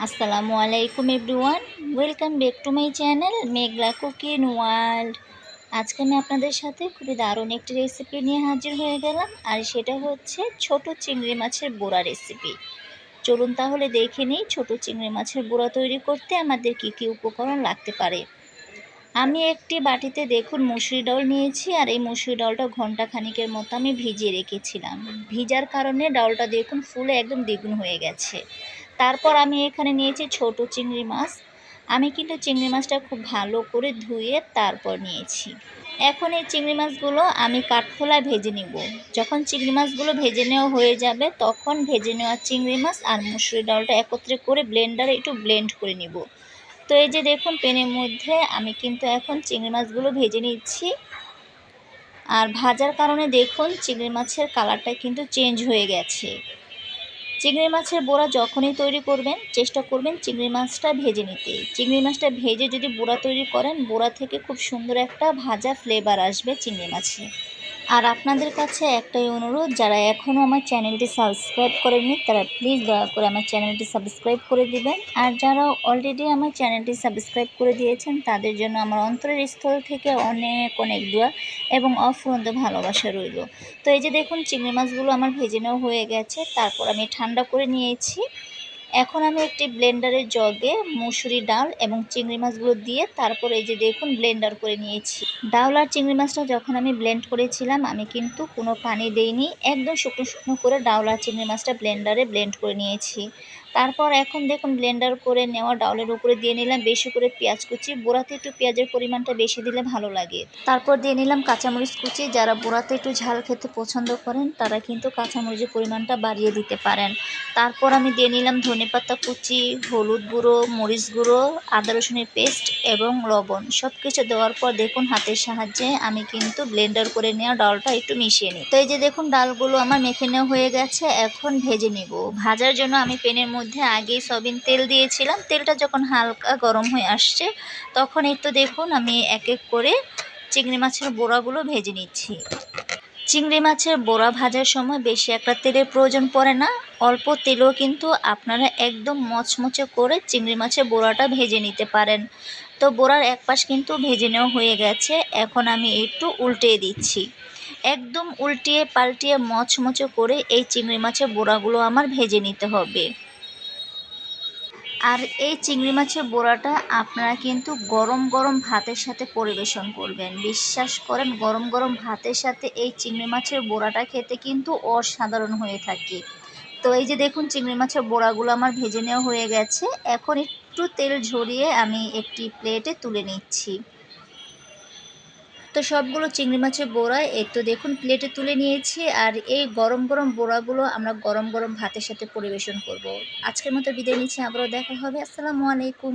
আসসালামু আলাইকুম everyone, welcome back to my channel Meghla cooking world. আজকে আমি আপনাদের সাথে খুবই দারুণ একটি রেসিপি নিয়ে হাজির হয়ে গেলাম, আর সেটা হচ্ছে ছোট চিংড়ি মাছের বোড়া রেসিপি চলুন তাহলে দেখে নিই ছোট চিংড়ি মাছের বোড়া তৈরি করতে আমাদের কী কী উপকরণ লাগতে পারে। আমি একটি বাটিতে দেখুন মুসুরি ডাউল নিয়েছি, আর এই মুসুরি ডাউলটা ঘণ্টা খানিকের মতো আমি ভিজিয়ে রেখেছিলাম। ভিজার কারণে ডাউলটা দেখুন ফুলে একদম দ্বিগুণ হয়ে গেছে। তারপর আমি এখানে নিয়েছি ছোট চিংড়ি মাছ। আমি কিন্তু চিংড়ি মাছটা খুব ভালো করে ধুয়ে তারপর নিয়েছি। এখন এই চিংড়ি মাছগুলো আমি কাঠখোলায় ভেজে নিব। যখন চিংড়ি মাছগুলো ভেজে নেওয়া হয়ে যাবে, তখন ভেজে নেওয়া চিংড়ি মাছ আর মুসুরি ডালটা একত্রে করে ব্লেন্ডারে একটু ব্লেন্ড করে নিব। তো এই যে দেখুন পেনের মধ্যে আমি কিন্তু এখন চিংড়ি মাছগুলো ভেজে নিচ্ছি। আর ভাজার কারণে দেখুন, চিংড়ি মাছের কালারটা কিন্তু চেঞ্জ হয়ে গেছে। চিংড়ি মাছের বোড়া যখনই তৈরি করবেন, চেষ্টা করবেন চিংড়ি মাছটা ভেজে নিতে। চিংড়ি মাছটা ভেজে যদি বোড়া তৈরি করেন, বোড়া থেকে খুব সুন্দর একটা ভাজা ফ্লেভার আসবে চিংড়ি মাছে। আর আপনাদের কাছে একটাই অনুরোধ, যারা এখনও আমার চ্যানেলটি সাবস্ক্রাইব করেননি, তারা প্লিজ দয়া করে আমার চ্যানেলটি সাবস্ক্রাইব করে দিবেন। আর যারা অলরেডি আমার চ্যানেলটি সাবস্ক্রাইব করে দিয়েছেন, তাদের জন্য আমার অন্তরের স্থল থেকে অনেক অনেক দোয়া এবং অফুরন্ত ভালোবাসা রইল। তো এই যে দেখুন, চিংড়ি মাছগুলো আমার ভেজে নেওয়া হয়ে গেছে, তারপর আমি ঠান্ডা করে নিয়েছি। এখন আমি একটি ব্লেন্ডারের জগে মুসুরি ডাল এবং চিংড়ি মাছগুলো দিয়ে তারপর এই যে দেখুন ব্লেন্ডার করে নিয়েছি। ডাউল আর চিংড়ি মাছটা যখন আমি ব্লেন্ড করেছিলাম, আমি কিন্তু কোনো পানি দেইনি, একদম শুকনো শুকনো করে ডাউল আর চিংড়ি মাছটা ব্লেন্ডারে ব্লেন্ড করে নিয়েছি। তারপর এখন দেখুন ব্লেন্ডার করে নেওয়া ডাউলের উপরে দিয়ে নিলাম বেশি করে পেঁয়াজ কুচি। বোড়াতে একটু পেঁয়াজের পরিমাণটা বেশি দিলে ভালো লাগে। তারপর দিয়ে নিলাম কাঁচামরিচ কুচি। যারা বোড়াতে একটু ঝাল খেতে পছন্দ করেন, তারা কিন্তু কাঁচামরিচের পরিমাণটা বাড়িয়ে দিতে পারেন। তারপর আমি দিয়ে নিলাম ধনে পাতা, কুচি, হলুদ গুঁড়ো, মরিচ গুঁড়ো, আদা রসুনের পেস্ট এবং লবণ সব কিছু দেওয়ার পর দেখুন হাতের সাহায্যে আমি কিন্তু ব্লেন্ডার করে নেওয়া ডালটা একটু মিশিয়ে নিই। তো এই যে দেখুন ডালগুলো আমার মেখে নেওয়া হয়ে গেছে, এখন ভেজে নিব। ভাজার জন্য আমি পেনের মধ্যে আগেই সবিন তেল দিয়েছিলাম। তেলটা যখন হালকা গরম হয়ে আসছে, তখন একটু দেখুন আমি এক এক করে চিংড়ি মাছের বোড়াগুলো ভেজে নিচ্ছি। চিংড়ি মাছের বোড়া ভাজার সময় বেশি একটা তেলের প্রয়োজন পড়ে না। অল্প তেলেও কিন্তু আপনারা একদম মচমচে করে চিংড়ি মাছের বোড়াটা ভেজে নিতে পারেন। তো বোড়ার এক পাশ কিন্তু ভেজে নেওয়া হয়ে গেছে। এখন আমি একটু উল্টিয়ে দিচ্ছি। একদম উল্টিয়ে পাল্টিয়ে মচমচে করে এই চিংড়ি মাছের বোড়াগুলো আমার ভেজে নিতে হবে। আর এই চিংড়ি মাছের বোড়াটা আপনারা কিন্তু গরম গরম ভাতের সাথে পরিবেশন করবেন। বিশ্বাস করেন, গরম গরম ভাতের সাথে এই চিংড়ি মাছের বোড়াটা খেতে কিন্তু অসাধারণ হয়ে থাকে। তো এই যে দেখুন, চিংড়ি মাছের বোড়াগুলো আমার ভেজে নেওয়া হয়ে গেছে। এখন একটু তেল ঝরিয়ে আমি একটি প্লেটে তুলে নিচ্ছি। তো সবগুলো চিংড়ি মাছের বোড়া, এই তো দেখুন প্লেটে তুলে নিয়েছি আর এই গরম গরম বোড়াগুলো আমরা গরম গরম ভাতের সাথে পরিবেশন করব। আজকের মতো বিদায় নিচ্ছি, আবারও দেখা হবে, আসসালামু আলাইকুম।